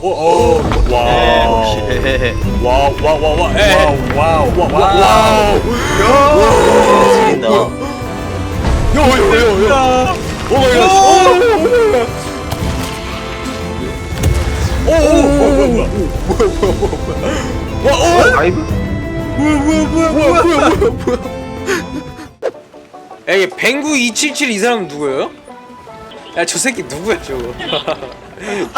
오, 오, 와우. 쉣. 와우, 와우, 와우, 와우. 에. 와우 와우, 와우. 죽인다. 요, 요, 요, 요. 오 마이 갓. 오, 오, 오, 오, 뭐야, 뭐야. 와, 오. 아이브? 뭐야, 뭐야, 뭐야, 뭐야, 뭐야, 뭐야. 야, 이게 뱅구 277이 사람 누구예요? 야, 저 새끼 누구야, 저거?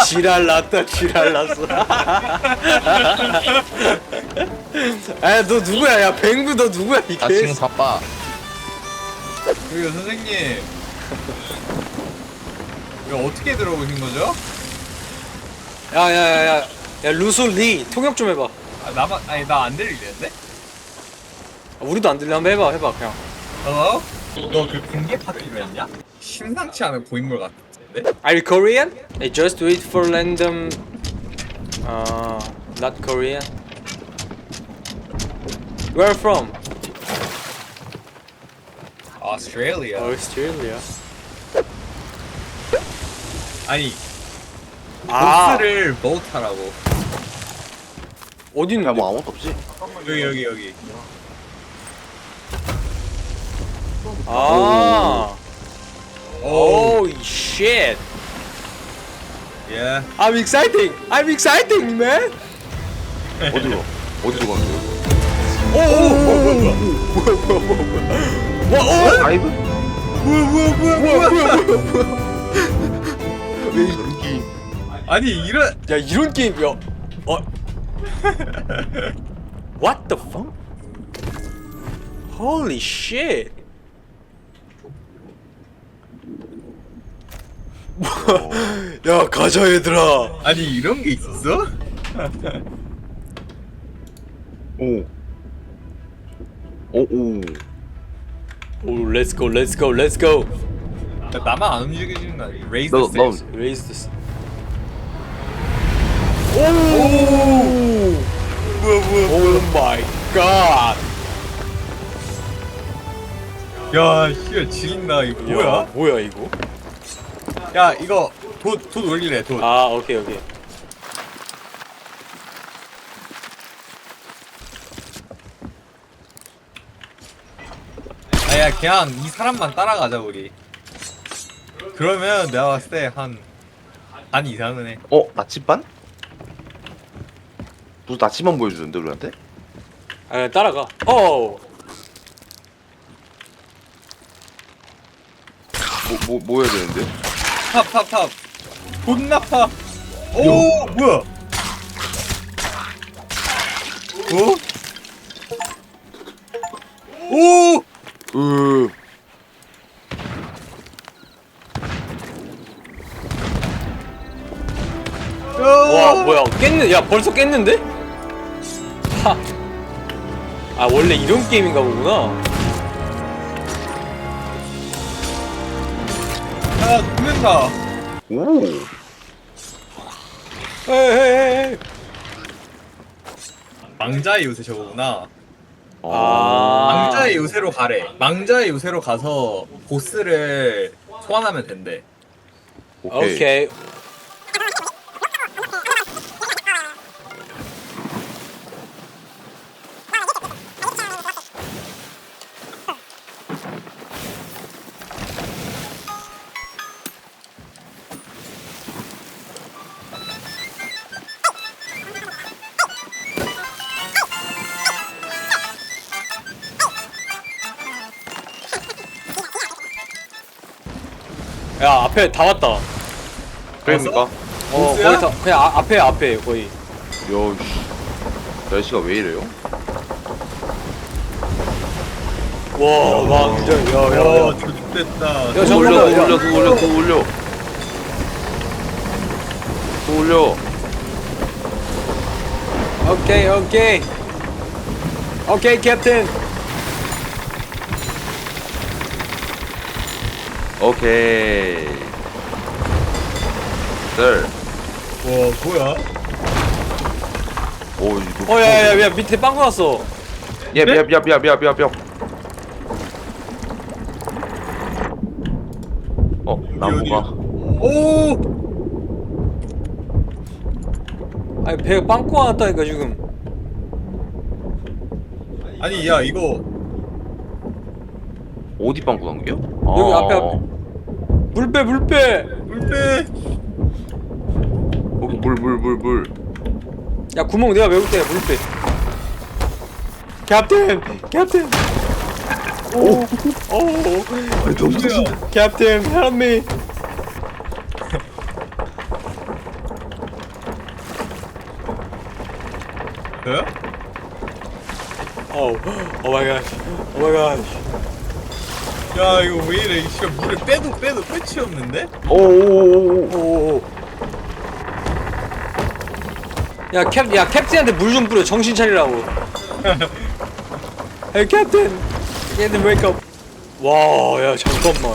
지랄 났다, 지랄 났어. 아, 너 누구야? 야, 뱅구 너 누구야, 이게? 나 지금 바빠. 그리고 선생님 이거 어떻게 들어오신 거죠? 야, 야, 야, 야, 야, 루소 리 통역 좀 해봐. 아 나만 아니 나 안 들리는데? 아, 우리도 안 들려, 한번 해봐, 해봐, 그냥. 어? 너그 공개 파티로 했냐? 심상치 않은 고인물 같 은데? Are you Korean? I just wait for random. Uh, not Korean. Where from? Australia Australia. 아니 아, 보스를 뭐 타라고 어디 야, 있는데? 뭐 아무것도 없지? 여기 여기 여기 아, 오 oh shit. 예. I'm exciting. I'm exciting, man. 어디로? 어디로 가는 거야? 오, 오, 오, 뭐야, 뭐야, 뭐야, 뭐야, 뭐야, 뭐야. 와, 어, 아이브? 뭐야, 뭐야, 뭐야, 뭐야, 뭐야, 뭐야. 왜 저런 게임? 아니 이런 야, 이런 게임이야. 어. What the fuck? Holy shit. 야 가자 얘들아 아니 이런 게 있었어? 오. 오, 오. 오 렛츠고 렛츠고 렛츠고 야, 나만 안 움직여지는 거 아니야? Raise 너, the 너, stakes 레이스 this 오! 뭐야 뭐야 오 마이 갓 야 씨야 지린다 이거 뭐야? 뭐야 이거 야 이거 돛, 돛 올리래 돛 아 오케이 오케이 아야 그냥 이 사람만 따라가자 우리 그러면 내가 봤을 때한반 이상은 해 어, 나침반? 무슨 나침반 보여주는데, 우리한테? 아 따라가 어 뭐, 뭐, 뭐 해야 되는데? 탑탑탑 존나 파 오! 뭐야 어? 오! 으, 와 뭐야 깼는 야 벌써 깼는데? 하. 아 원래 이런 게임인가 보구나 야 죽는다 오. 헤헤헤 망자의 요새 저거구나 아. 망자의 요새로 가래 망자의 요새로 가서 보스를 소환하면 된대 오케이. 오케이 야 앞에 다 왔다 그러니까. 어 보스야? 거의 다 그냥 아, 앞에 앞에 거의 야, 씨. 날씨가 왜 이래요? 와 왕자 야야야 와 좋됐다 야, 또 잠깐만, 올려, 야. 또 올려, 또 올려, 또 올려. 또 올려. 오케이 오케이 오케이 캡틴 오케이. 들. 와 뭐야 오, 이거. 어 야 야야 야, 밑에 빵꾸 났어 야, 야, 야, 야, 야, 야, 야. 어, 나무가. 오! 아니 배가 빵꾸 났다니까 지금 아니 야 이거 어디 빵꾸 난 게요? 여기 아. 앞에, 앞에. 물빼 물빼 물빼 여기 물 물 물 물. 야 구멍 내가 메울 때야 물빼 캡틴 캡틴 오 오 아니 너무 뭐야 캡틴 help me 네? 오오 마이 갓. 오 마이 갓. 야 이거 왜 이래 이거 물을 빼도 빼도 끝이 없는데? 오오오오. 오. 야, 캡, 야, 캡틴한테 물 좀 뿌려. 정신 차리라고. hey, 캡틴. 캡틴, wake up. 와, 야, 잠깐만.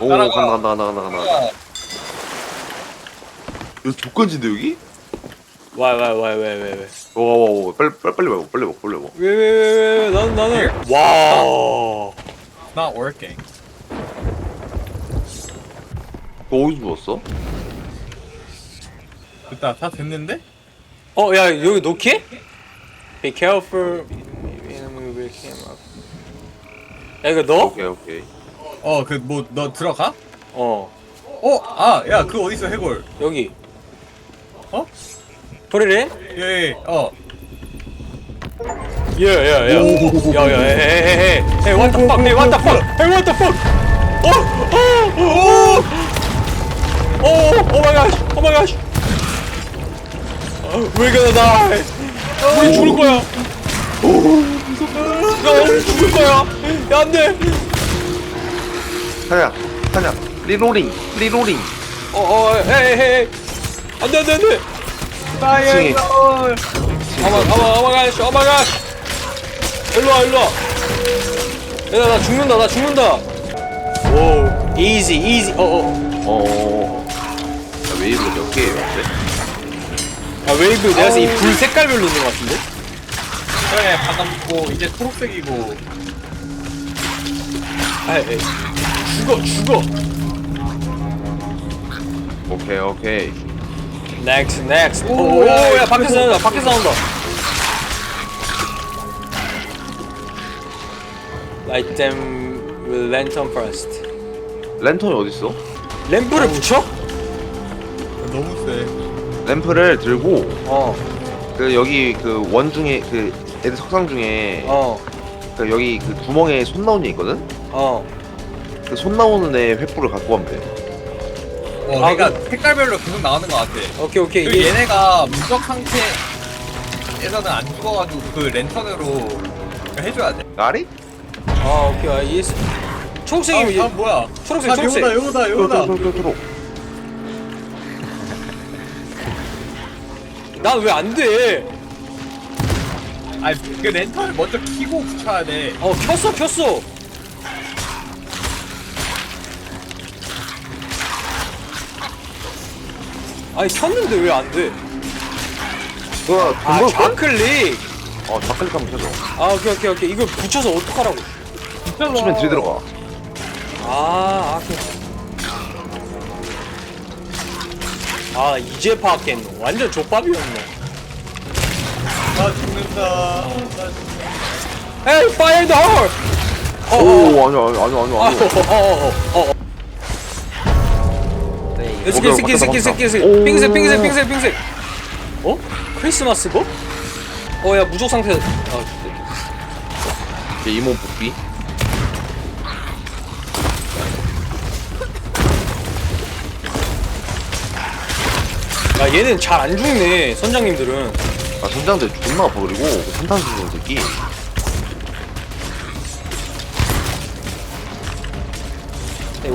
오 따라가. 간다 간다 간다 간다 간다. 여기 조건지인데 여기? 와, 와, 와, 왜, 왜, 왜. 와와와 빨리 빨리 빨리 먹어 빨리 먹어 빨리 먹어. 왜, 왜, 왜, 왜, 나는, 나는. 와. Not working 너 어디 주웠어? 됐다 다 됐는데? 어, 야, 여기 놓게? Be careful. Enemy will come up. 야, 이거 넣어? 오케이 오케이. 어 그 뭐 너 들어가? 어, 어? 아 야 그 어딨어 해골 여기. 어? 포리린? 예예 어 Yeah, yeah, yeah. Yo, yo, hey, hey, hey, hey, hey, what the fuck? Hey, what the fuck? Hey, what the fuck? Oh, oh, oh, oh, oh my gosh, oh my gosh. Uh, We're gonna die. 우리 죽을 거야. 야, 우리 죽을 거야. 야, 안 돼. 사냐 사냐 리로링 리로링. 어, 어, 헤이, 헤이. 안 돼, 안 돼, 안 돼. 층에. My, my, my gosh, my gosh. 일로 와, 일로 와. 야, 나 죽는다, 나 죽는다. 오, easy, easy. 어, 어. 어. 야, 웨이브 몇 개예요 근데? 아, 웨이브 내가 봤을 때이불 색깔별로 있는 것 같은데? 그래 방금 이제 초록색이고 아, 에이. 죽어, 죽어. 오케이 오케이. Next, next. 오, 오, 오, 야, 야, 밖에서 나온다, 밖에서 나온다. Light them with lantern first. 랜턴이 어디 있어? 램프를 붙여? 너무 세 램프를 들고 어, 그 여기 그 원 중에 그 애들 석상 중에 어, 그 여기 그 구멍에 손 나오는 애 있거든? 어. 그손 나오는 애 횃불을 갖고 가면 돼. 어 아, 그러니까 색깔별로 계속 나오는 것 같아 오케이, 오케이. 그리고 이게 얘네가 무적 상태에서는 안 죽어가지고 그 랜턴으로 해줘야 돼 까리? 아, 오케이. 아, 이해했어. 초록색이면 아, 아 이제 뭐야 초록색, 아 초록색. 요거다 요거다 요거다 초록 난왜 안 돼? 아니 그 랜턴을 먼저 키고 붙여야 돼 어, 켰어, 켰어. 아니, 켰는데 왜 안 돼? 그거 아, 돈 좌클릭. 어 좌클릭 한번 켜줘. 아, 오케이, 오케이, 오케이. 이걸 붙여서 어떡하라고. 치면 들이 들어가. 아, 아, 오케이. 아, 이제 파악했노. 완전 족밥이었네. 나 죽는다 나 Hey, fire the hole! 어, 어, 어. 오 아니야 아니야 아니야 아, 아니야. 어, 어, 어, 어, 어. 네, 스킬, 스킬, 스킬, 스킬, 스킬. 핑색, 핑색, 핑색, 핑색. 어? 크리스마스고? 어, 야, 무적 상태. 아, 제 이몸 복귀. 야, 얘는 잘 안 죽네, 선장님들은. 아 선장들 존나 아파 그리고 그 산탄수수 새끼.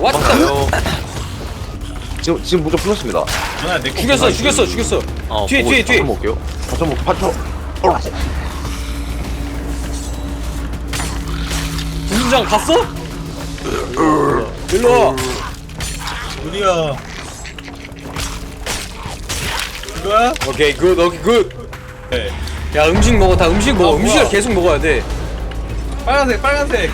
맞아요. 지금 지금 무적 풀렸습니다. 누나 내거 죽였어, 죽였어, 죽였어. 어, 뒤에, 뒤에, 뒤에. 좀 먹게요. 다좀 먹. 어. 분장 갔어? 일로 와. 우리야 이거야? 오케이, 굿, 오케이, 굿. 네 야, 음식 먹어, 다 음식 먹어. 아, 음식을. 계속 먹어야 돼. 빨간색 빨간색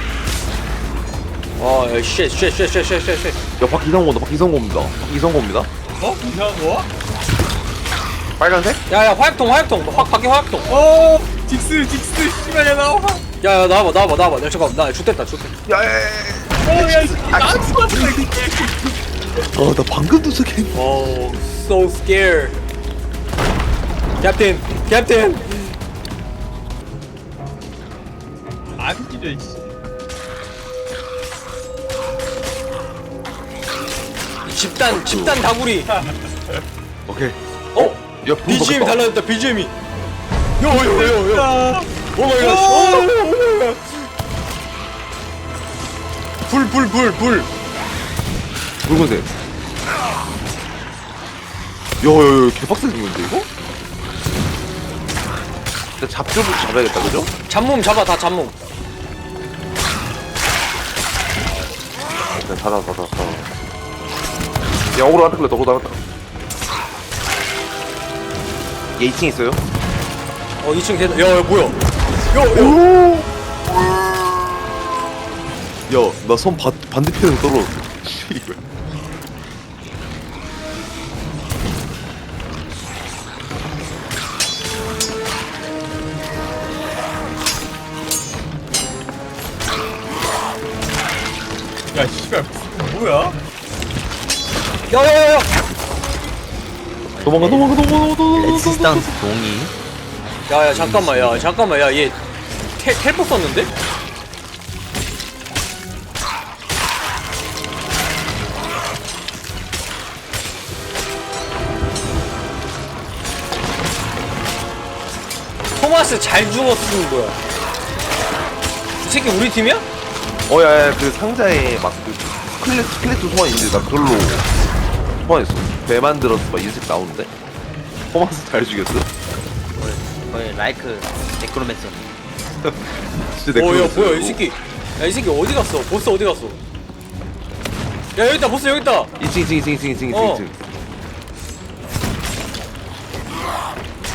어, 야, 쉣, 쉣, 쉣, 쉣, 쉣, 쉣, 쉣. 야 박기성 온다. 박기성 옵니다. 박기성 옵니다. 어? 이상한 거? 빨간색? 야야 화약통 화약통. 확 밖에 화약통. 어? 딕스 딕스. 씨발 야 나와. 야야 나와봐 나와봐 나와봐. 야 잠깐 나 죽됐다 죽됐다. 야야야야. 어야 나한테 어나 방금 도착했 오 so scared. 캡틴 캡틴 안 기려 이 집단 집단 다구리. 오케이. 어? 야 BGM 달라졌다 BGM이. 요요요요. 아, 오마이 갓 불불 불 불. 붉은색 야야야 개빡세 생겼는데 이거? 나 잡초부터 잡아야겠다 그죠? 잡몸 잡아 다 잡몸. 네, 닫아 닫아 닫아 야 어그로 한테 걸렸다 어그로 나갔다 얘 2층 있어요? 어 2층 계단 야 야 뭐야? 야야. 야나 손 반대편으로 떨어졌어. 이거 도망가 도망가 도망가 도망가 레지스탕스 동이 야야 잠깐만 야 잠깐만 야얘 텔포 썼는데? 토마스 잘 죽었으면 뭐야 이 새끼 우리 팀이야? 어야야 그 상자에 막그 스켈레 스켈레토 소환 있는데 나 그걸로 소환했어. 배 만들어서 막 인색 나오는데? 토마스 잘 죽였어? 거의 라이크 네크로맨서. 진짜 내 어야 그거 뭐야 이 있어, 새끼. 야 이 새끼 어디 갔어? 보스 어디 갔어? 야 여기 있다 보스 여기 있다. 이거. 2층 2층 2층 2층 2층 어. 2층.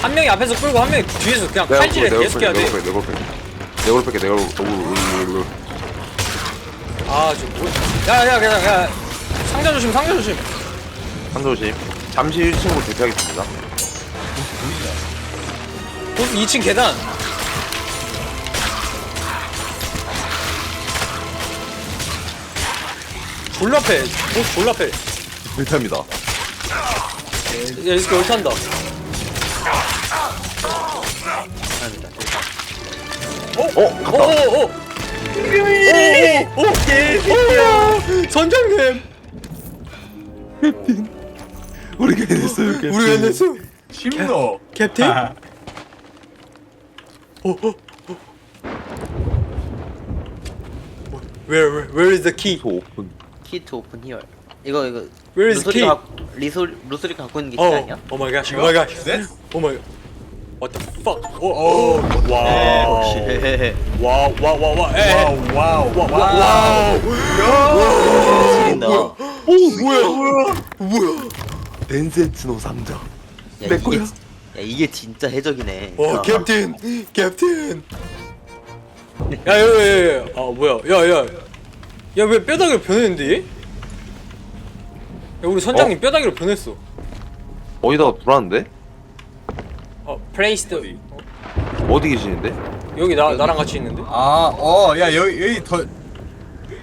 한 명이 앞에서 끌고 한 명이 뒤에서 그냥 내가 칼질해 계속 해야 내가 돼. 뺄게 내가 뺄게. 내가 뺄게 내가 뺄게. 아 지금 뭐? 야 야 그냥 야. 상자 조심 상자 조심. 한조심 잠시 1층으로 대피하겠습니다 보스 2층 계단. 졸라 패. 보스 졸라 패. 대피합니다 야 이렇게 얼탄다. 어? 갔다 오 오 오. 오 오 오. 선장님. 우리가 해냈어요 우리가 냈어. 심노 캡틴? 오오. Where where where is the key? 소 오픈 키트 오픈 히어 이거 이거 Where is 루소리가 key? 갖- 리소 루소리가 갖고 있는 게 어, 그게 아니야? oh my gosh, oh my gosh, 네? oh my, what the fuck? Oh, oh, wow, 네. wow, wow, wow, wow, eh, 와우 와우 wow, wow, 지린다 오 뭐야 뭐야 덴세츠노 상자 야, 내 이게 거야. 지- 야 이게 진짜 해적이네 어, 캡틴, 캡틴. 야, 야, 야, 야, 야, 아 뭐야, 야, 야, 야, 왜 뼈다귀로 변했는데? 얘? 야, 우리 선장님 뼈다귀로 변했어. 어디다가 돌았는데? 어, 플레이스트 어디 계시는데? 여기 나 나랑 같이 있는데? 아 어 야 여기 여기 더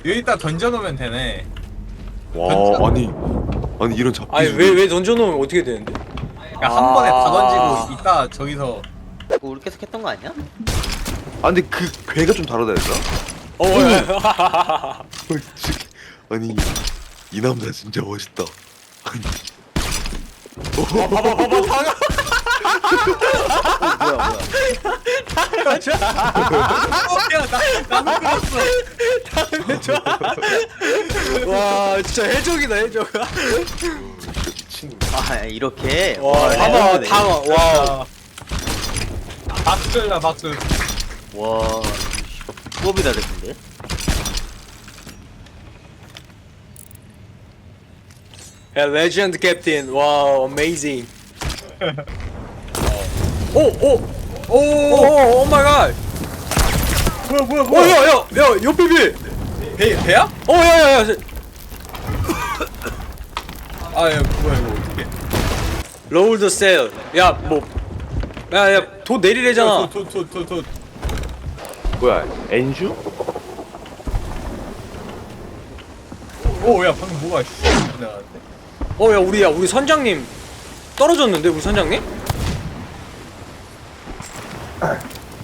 여기다 던져놓으면 되네 와 아니 아니 이런 잡기 아니 왜 왜 던져놓으면 어떻게 되는데? 야한 번에 다 아. 던지고 이따 저기서 그거 우리 계속 했던 거 아니야? 아 근데 그 괴가 좀 다르다 했어 어, 야, 아니 이 남자 진짜 멋있다 아니 봐봐, 봐봐, 다가. 어, 뭐야 뭐야 야나 나도 끌었어 와 진짜 해적이다 해적. 아 이렇게? 와 봐봐 레전드네. 다와 와 박수야 박수 와 수업이다 됐는데. 야 레전드 캡틴. 와 어메이징 오 오 오 오 마이 갓 뭐야 뭐야 뭐야 오야야야 요삐비 배 배야? 오야야야 아야 뭐야 이거 로울 더 셀. 야, 뭐. 야, 야, 도 내리래잖아. 도 도 도도 뭐야 엔슈? 오야 방금 뭐가 씨 지나갔는데 어, 야, 우리, 야, 우리 선장님 떨어졌는데, 우리 선장님?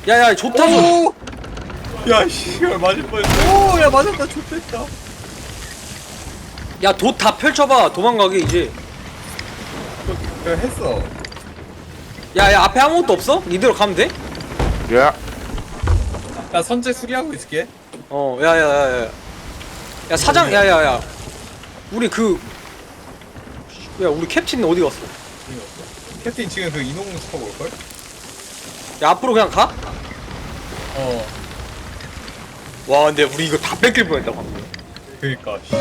야, 야, 좋다, 소. 야 씨발 맞을 뻔했어 오 야 맞았다 좋됐다 야, 돛 다 펼쳐봐. 도망가게, 이제. 했어 야, 야, 앞에 아무것도 없어? 이대로 가면 돼? 야 나 선제 수리하고 있을게 어, 야, 야, 야, 야. 야, 사장, 야, 야, 야. 우리 그. 야, 우리 캡틴 어디 갔어? 캡틴 지금 그 인공공 타고 올걸? 야, 앞으로 그냥 가? 어 와, 근데 우리 이거 다 뺏길 뻔했다, 방금. 그니까 씨.